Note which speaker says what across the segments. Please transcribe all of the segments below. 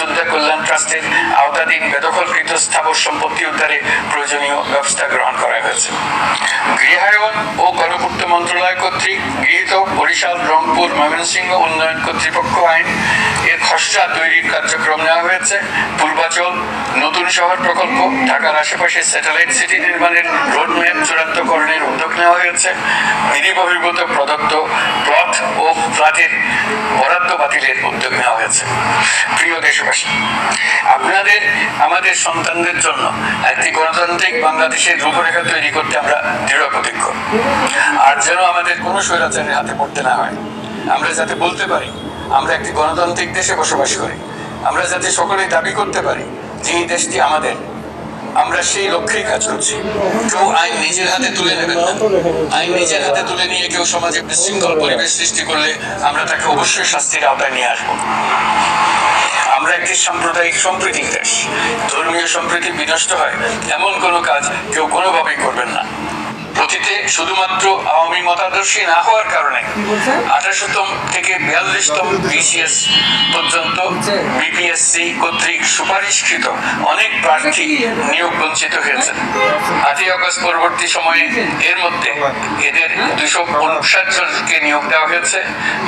Speaker 1: যোদ্ধা কল্যাণ ট্রাস্টের আওতাধীন বেদখলকৃত স্থাবর সম্পত্তি উদ্ধারে প্রয়োজনীয় ব্যবস্থা গ্রহণ করা হয়েছে। গৃহায়ন ও গণপূর্ত মন্ত্রণালয় কর্তৃক গৃহীত বরিশাল, রংপুর, ময়মনসিংহ উন্নয়ন কর্তৃপক্ষ আইন এর খসড়া তৈরির কার্যক্রম নেওয়া হয়েছে। পূর্বাচল, নতুন শহর প্রকল্প, ঢাকার আশেপাশে স্যাটেলাইট সিটি নির্মাণের রোডম্যাপ চূড়ান্তকরণের উদ্যোগ নেওয়া হয়েছে। বিধি বহির্ভূত প্রদত্ত প্লট ও ফ্ল্যাটের বরাদ্দ বাতিলের উদ্যোগ নেওয়া প্রিয় দেশবাসী, আপনাদের, আমাদের সন্তানদের জন্য একটি গণতান্ত্রিক বাংলাদেশের রূপরেখা তৈরি করতে আমরা দৃঢ় প্রতিজ্ঞ। আর যেন আমাদের কোনো স্বৈরাচারের হাতে পড়তে না হয়। আমরা যাতে বলতে পারি, আমরা একটি গণতান্ত্রিক দেশে বসবাস করি। আমরা যাতে সকলেই দাবি করতে পারি যে এই দেশটি আমাদের আমরা সেই লক্ষ্যেই কাজ করছি। কেউ আইন নিজের হাতে তুলে নেবেন না। আইন নিজের হাতে তুলে নিয়ে কেউ সমাজে বিশৃঙ্খল পরিবেশ সৃষ্টি করলে আমরা তাকে অবশ্যই শাস্তির আওতায় নিয়ে আসব। আমরা একটি সাম্প্রদায়িক সম্প্রীতির দেশ। ধর্মীয় সম্প্রীতি বিনষ্ট হয়। এমন কোনো কাজ কেউ কোনোভাবেই করবেন না। অতীতে শুধুমাত্র আওয়ামী মতাদর্শী না হওয়ার কারণে আঠাশোতম থেকে বিয়াল্লিশতম বিসিএস পর্যন্ত বিপিএসসি কর্তৃক সুপারিশকৃত অনেক প্রার্থী নিয়োগ বঞ্চিত হয়েছে। আটই আগস্ট পরবর্তী সময়ে এর মধ্যে এদের দুশো উনষাট জনকে নিয়োগ দেওয়া হয়েছে।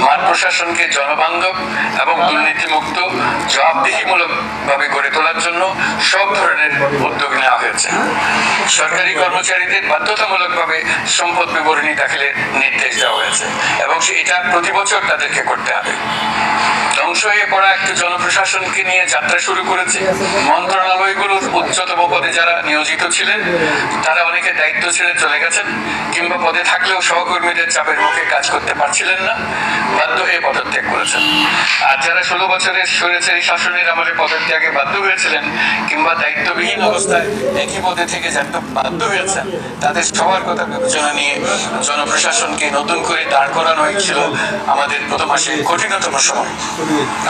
Speaker 1: মাঠ প্রশাসনকে জনবান্ধব এবং দুর্নীতিমুক্ত জবাবদিহিমূলক ভাবে গড়ে তোলার জন্য সব ধরনের উদ্যোগ নেওয়া হয়েছে। সরকারি কর্মচারীদের বাধ্যতামূলকভাবে সম্পদ বিবরণী দাখিলের নির্দেশ দেওয়া হয়েছে। এবং এটা প্রতি বছর তাদেরকে করতে হবে। ধ্বংস হয়ে পড়া একটি জনপ্রশাসনকে নিয়ে যাত্রা শুরু করেছে। মন্ত্রণালয়গুলোর উচ্চতম পদে যারা নিয়োজিত ছিলেন, তারা অনেকে দায়িত্ব ছেড়ে চলে গেছেন, কিংবা পদে থাকলেও সহকর্মীদের চাপের মুখে কাজ করতে পারছিলেন না। বাধ্য করেছেন। আর যারা ষোলো বছরের স্বৈরাচারী শাসনের আমলে পদত্যাগে বাধ্য হয়েছিলেন কিংবা দায়িত্ববিহীন অবস্থায় একই পদে থেকে যেতে বাধ্য হয়েছেন, তাদের সবার কথা বিবেচনা নিয়ে জনপ্রশাসনকে নতুন করে দাঁড় করানো হয়েছিল আমাদের প্রথম মাসে কঠিনতম সময়।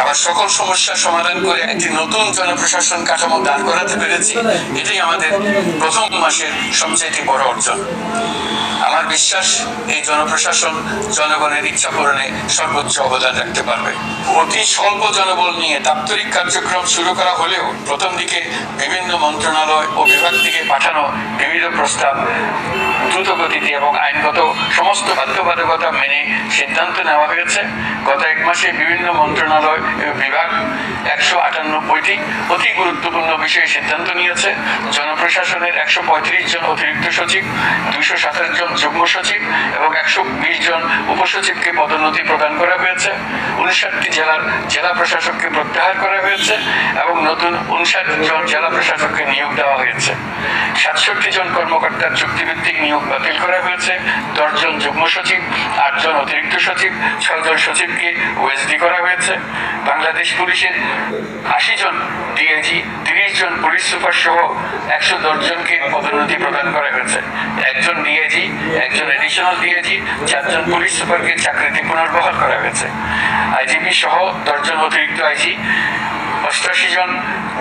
Speaker 1: আবার সকল সমস্যার সমাধান করে একটি নতুন জনপ্রশাসন কাঠামো দাঁড় করাতে পেরেছি, এটাই আমাদের প্রথম মাসের সবচেয়ে বড় অর্জন। বিশ্বাস এই জনপ্রশাসন জনগণের ইচ্ছা পূরণে সর্বোচ্চ অবদান রাখতে পারবে। অতি স্বল্প জনবল নিয়ে দাপ্তরিক কার্যক্রম শুরু করা হলেও প্রথম দিকে বিভিন্ন মন্ত্রণালয় ও বিভাগ থেকে পাঠানো বিবিধ প্রস্তাব দ্রুত গতিতে এবং আইনগত সমস্ত বাধ্যবাধকতা মেনে সিদ্ধান্ত নেওয়া হয়েছে। গত এক মাসে বিভিন্ন মন্ত্রণালয় বিভাগ একশো আটানব্বইটি অতি গুরুত্বপূর্ণ বিষয়ে সিদ্ধান্ত নিয়েছে। জনপ্রশাসনের একশো জন অতিরিক্ত সচিব, দুইশো সাতাশ জন যুগ্ম সচিব এবং একশো বিশ জন উপসচিবকে পদোন্নতি প্রদান করা হয়েছে। উনষাটটি জেলার জেলা প্রশাসককে প্রত্যাহার করা হয়েছে এবং নতুন উনষাট জন জেলা প্রশাসককে নিয়োগ দেওয়া হয়েছে। সাতষট্টি জন কর্মকর্তার চুক্তিভিত্তিক নিয়োগ বাতিল করা হয়েছে। দশজন যুগ্ম সচিব আটজন অতিরিক্ত সচিব ছয়জন সচিবকে ওএসডি করা হয়েছে। বাংলাদেশ পুলিশের আশি জন ডিআইজি তিরিশ জন পুলিশ সুপার সহ একশো দশ জনকে পদোন্নতি প্রদান করা হয়েছে। একজন ডিআইজি, একজন এডিশনাল ডিআইজি, চারজন পুলিশ সুপারকে চাকরিতে পুনর্বহাল করা হয়েছে। আইজিপি সহ দশজন অতিরিক্ত আইজি অষ্টাশি জন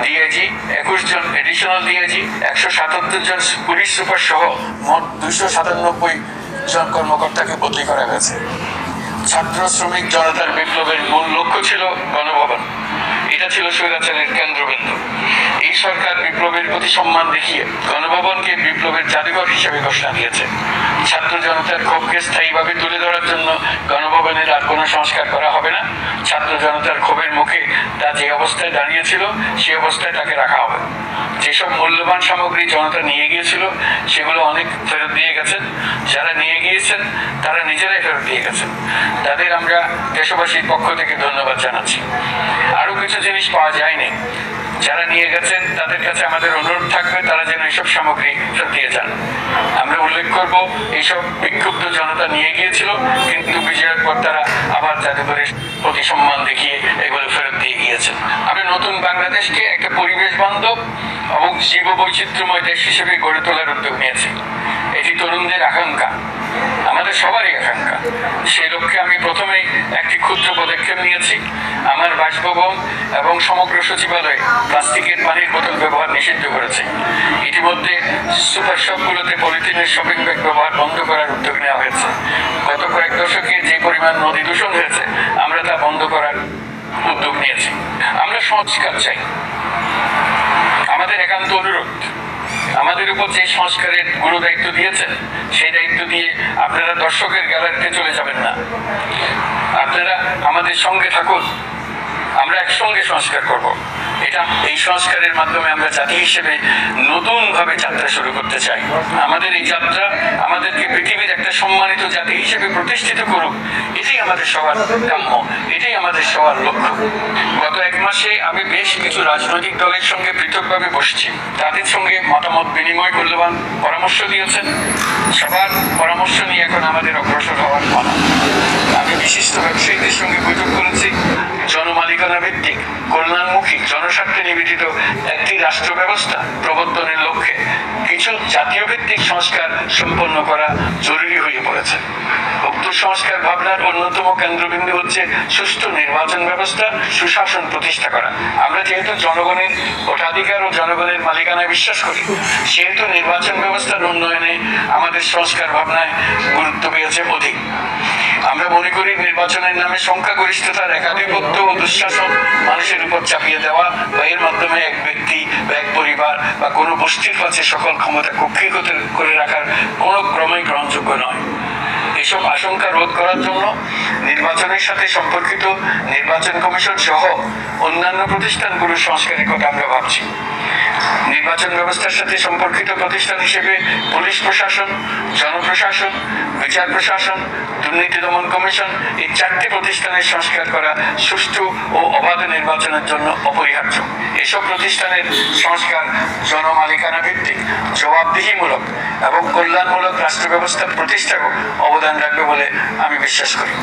Speaker 1: ডিআইজি, একুশ জন এডিশনাল ডিআইজি, একশো সাতাত্তর জন পুলিশ সুপার সহ মোট দুইশো সাতানব্বই জন কর্মকর্তাকে বদলি করা হয়েছে। ছাত্র শ্রমিক জনতার বিপ্লবের মূল লক্ষ্য ছিল গণভবন। এটা ছিল স্বৈরাচারের কেন্দ্রবিন্দু। এই সরকার বিপ্লবের প্রতি সম্মান দেখিয়ে গণভবনকে বিপ্লবের জাদুঘর হিসেবে ঘোষণা দিয়েছে। ছাত্র জনতার ক্ষোভকে স্থায়ীভাবে তুলে ধরার জন্য গণভবনের আর কোনো সংস্কার করা হবে না। ছাত্র জনতার ক্ষোভের মুখে তা যে অবস্থায় দাঁড়িয়েছিল সেই অবস্থায় তাকে রাখা হবে। যেসব মূল্যবান সামগ্রী জনতা নিয়ে গিয়েছিল, সেগুলো অনেক ফেরত দিয়ে গেছেন। যারা নিয়ে গিয়েছেন তারা নিজেরাই ফেরত দিয়ে গেছেন তাদের আমরা দেশবাসীর পক্ষ থেকে ধন্যবাদ জানাচ্ছি। আরও কিছু জিনিস পাওয়া যায়নি। যারা নিয়ে গেছেন, তাদের কাছে আমাদের অনুরোধ থাকবে, তারা যেন এইসব সামগ্রী দিয়ে যান। আমরা উল্লেখ করব এইসব বিক্ষুব্ধ জনতা নিয়ে গিয়েছিল, কিন্তু বিজয়ের পর তারা আবার জাদুঘরের প্রতি সম্মান দেখিয়ে এগুলো ফেরত দিয়ে গিয়েছেন। আমরা নতুন বাংলাদেশকে একটা পরিবেশ বান্ধব এবং জীব বৈচিত্র্যময় দেশ হিসেবে গড়ে তোলার উদ্যোগ নিয়েছি। এটি তরুণদের আকাঙ্ক্ষা। আমাদের সবারই আকাঙ্ক্ষা। সেই লক্ষ্যে আমি প্রথমেই একটি ক্ষুদ্র পদক্ষেপ নিয়েছি। আমার বাসভবন এবং সমগ্র সচিবালয়ে প্লাস্টিকের পানির বোতল ব্যবহার নিষিদ্ধ করেছে। ইতিমধ্যে সুপার শপগুলোতে পলিথিনের শপিং ব্যাগ ব্যবহার বন্ধ করার উদ্যোগ নেওয়া হয়েছে। গত কয়েক দশকে যে পরিমাণ নদী দূষণ হয়েছে, আমরা তা বন্ধ করার উদ্যোগ নিয়েছি। আমরা সংস্কার চাই। আমাদের একান্ত অনুরোধ আমাদের উপর যে সংস্কারের গুরু দায়িত্ব দিয়েছেন, সেই দায়িত্ব দিয়ে আপনারা দর্শকের গ্যালারিতে চলে যাবেন না। আপনারা আমাদের সঙ্গে থাকুন। আমরা একসঙ্গে সংস্কার করব। এটা এই সংস্কারের মাধ্যমে আমরা জাতি হিসেবে নতুন ভাবে যাত্রা শুরু করতে চাই। আমাদের এই যাত্রা আমাদেরকে পৃথিবীর একটা সম্মানিত জাতি হিসেবে প্রতিষ্ঠিত করুক, এটাই আমাদের সবার কাম্য, এটাই আমাদের সবার লক্ষ্য। গত এক মাসে আমি বেশ কিছু রাজনৈতিক দলের সঙ্গে পৃথকভাবে বসছি। তাদের সঙ্গে মতামত বিনিময় মূল্যবান পরামর্শ দিয়েছেন। সবার পরামর্শ নিয়ে এখন আমাদের অগ্রসর হওয়ার পালা। আমি বিশিষ্ট ব্যবসায়ীদের সঙ্গে বৈঠক করেছি। জনমালিকানা ভিত্তিক কল্যাণমুখী, জনস্বার্থে নিবেদিত একটি রাষ্ট্র ব্যবস্থা প্রবর্তনের লক্ষ্যে কিছু জাতীয় ভিত্তিক সংস্কার সম্পন্ন করা জরুরি হয়ে পড়েছে। উক্ত সংস্কার ভাবনার অন্যতম কেন্দ্রবিন্দু হচ্ছে সুষ্ঠু নির্বাচন ব্যবস্থা, সুশাসন প্রতিষ্ঠা করা। আমরা যেহেতু জনগণের ভোটাধিকার ও জনগণের মালিকানায় বিশ্বাস করি, সেহেতু নির্বাচন ব্যবস্থার উন্নয়নে আমাদের সংস্কার ভাবনায় গুরুত্ব পেয়েছে অধিক। আমরা মনে করি নির্বাচনের নামে সংখ্যাগরিষ্ঠতার একাধিপত্য ও দুঃশাসন মানুষের উপর চাপিয়ে দেওয়া বা এর মাধ্যমে এক ব্যক্তি বা এক পরিবার বা কোনো গোষ্ঠীর কাছে সকল ক্ষমতা কক্ষীগত করে রাখার কোনো ক্রমেই গ্রহণযোগ্য নয়। এসব আশঙ্কা রোধ করার জন্য নির্বাচনের সাথে সম্পর্কিত নির্বাচন কমিশন সহ অন্যান্য প্রতিষ্ঠানগুলোর সংস্কারের কথা আমরা ভাবছি। নির্বাচন ব্যবস্থার সাথে সম্পর্কিত প্রতিষ্ঠান হিসেবে পুলিশ প্রশাসন, জনপ্রশাসন, বিচার প্রশাসন, দুর্নীতি দমন কমিশন এই চারটি প্রতিষ্ঠানের সংস্কার করা সুষ্ঠু ও অবাধ নির্বাচনের জন্য অপরিহার্য। এসব প্রতিষ্ঠানের সংস্কার জনমালিকানা ভিত্তিক জবাবদিহিমূলক এবং কল্যাণমূলক রাষ্ট্র ব্যবস্থা প্রতিষ্ঠাও অবদান রাখবে বলে আমি বিশ্বাস করি।